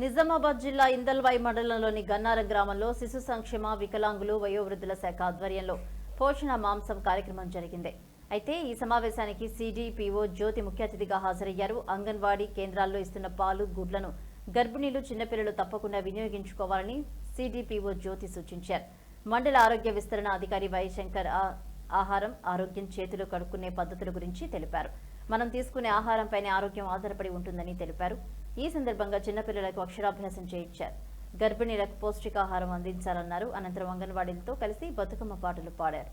నిజామాబాద్ జిల్లా ఇందల్వాయి మండలంలోని గన్నారం గ్రామంలో శిశు సంక్షేమ వికలాంగులు వయోవృద్ధుల శాఖ ఆధ్వర్యంలో పోషణ మాంసం కార్యక్రమం జరిగింది. అయితే ఈ సమావేశానికి సిడిపిఓ జ్యోతి ముఖ్య అతిథిగా హాజరయ్యారు. అంగన్వాడీ కేంద్రాల్లో ఇస్తున్న పాలు గుడ్లను గర్భిణీలు చిన్నపిల్లలు తప్పకుండా వినియోగించుకోవాలని సిడిపిఓ జ్యోతి సూచించారు. మండల ఆరోగ్య విస్తరణ అధికారి వైశంకర్ ఆహారం ఆరోగ్యం చేతులు కడుక్కునే పద్ధతుల గురించి తెలిపారు. మనం తీసుకునే ఆహారంపైనే ఆరోగ్యం ఆధారపడి ఉంటుందని తెలిపారు. ఈ సందర్భంగా చిన్నపిల్లలకు అక్షరాభ్యాసం చేయించారు. గర్భిణీలకు పౌష్టికాహారం అందించాలన్నారు. అనంతరం అంగన్వాడీలతో కలిసి బతుకమ్మ పాటలు పాడారు.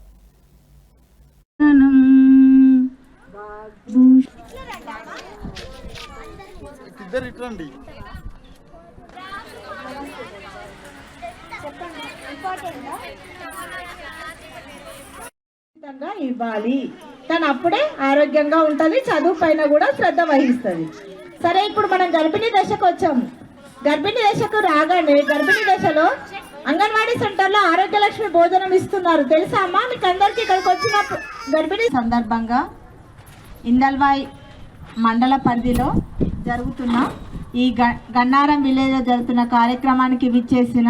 ఇద్దరు ఇవ్వాలి. తను అప్పుడే ఆరోగ్యంగా ఉంటది చదువు పైన కూడా శ్రద్ధ వహిస్తుంది. సరే ఇప్పుడు మనం గర్భిణీ దశకు వచ్చాం. గర్భిణీ దశకు రాగానే గర్భిణీ దశలో అంగన్వాడీ సెంటర్లో ఆరోగ్య లక్ష్మి భోజనం ఇస్తున్నారు. తెలుసా అమ్మా? మీకు అందరికి ఇక్కడికి వచ్చిన గర్భిణీ సందర్భంగా ఇందల్వాయ్ మండల పరిధిలో జరుగుతున్న ఈ గన్నారం విలేజ్లో జరుగుతున్న కార్యక్రమానికి విచ్చేసిన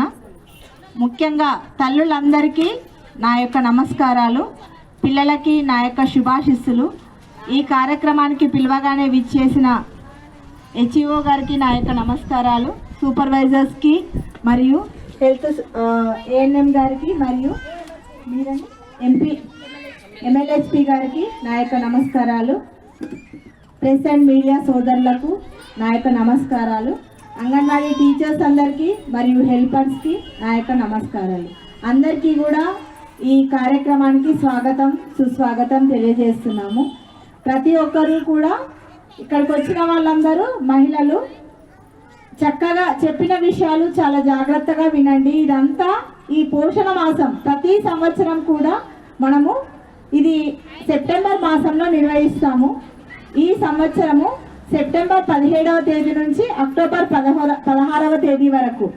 ముఖ్యంగా తల్లులందరికీ నా యొక్క నమస్కారాలు. పిల్లలకి నా యొక్క శుభాశిస్సులు. ఈ కార్యక్రమానికి పిలవగానే విచ్చేసిన హెచ్ఈఓ గారికి నా యొక్క నమస్కారాలు సూపర్వైజర్స్కి మరియు హెల్త్ ఏఎన్ఎం గారికి మరియు మీరండి ఎంపీ ఎమ్మెల్యేస్పీ గారికి నా యొక్క నమస్కారాలు. ప్రెస్ అండ్ మీడియా సోదరులకు నా యొక్క నమస్కారాలు. అంగన్వాడీ టీచర్స్ అందరికీ మరియు హెల్పర్స్కి నా యొక్క నమస్కారాలు. అందరికీ కూడా ఈ కార్యక్రమానికి స్వాగతం సుస్వాగతం తెలియజేస్తున్నాము. ప్రతి ఒక్కరూ కూడా ఇక్కడికి వచ్చిన వాళ్ళందరూ మహిళలు చక్కగా చెప్పిన విషయాలు చాలా జాగ్రత్తగా వినండి. ఇదంతా ఈ పోషణ మాసం. ప్రతి సంవత్సరం కూడా మనము ఇది సెప్టెంబర్ మాసంలో నిర్వహిస్తాము. ఈ సంవత్సరము సెప్టెంబర్ పదిహేడవ తేదీ నుంచి అక్టోబర్ పదహార పదహారవ తేదీ వరకు.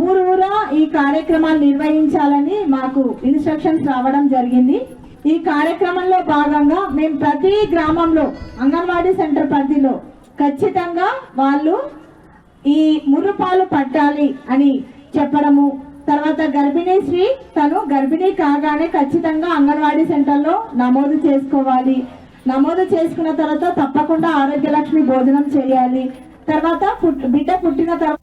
ఊరూరా ఈ కార్యక్రమాలు నిర్వహించాలని మాకు ఇన్స్ట్రక్షన్స్ రావడం జరిగింది. ఈ కార్యక్రమంలో భాగంగా మేము ప్రతి గ్రామంలో అంగన్వాడీ సెంటర్ పరిధిలో ఖచ్చితంగా వాళ్ళు ఈ మురుపాలు పట్టాలి అని చెప్పడము. తర్వాత గర్భిణీ స్త్రీ తను గర్భిణీ కాగానే ఖచ్చితంగా అంగన్వాడీ సెంటర్లో నమోదు చేసుకోవాలి. నమోదు చేసుకున్న తర్వాత తప్పకుండా ఆరోగ్యలక్ష్మి భోజనం చేయాలి. తర్వాత పుట్- బిడ్డ పుట్టిన తర్వాత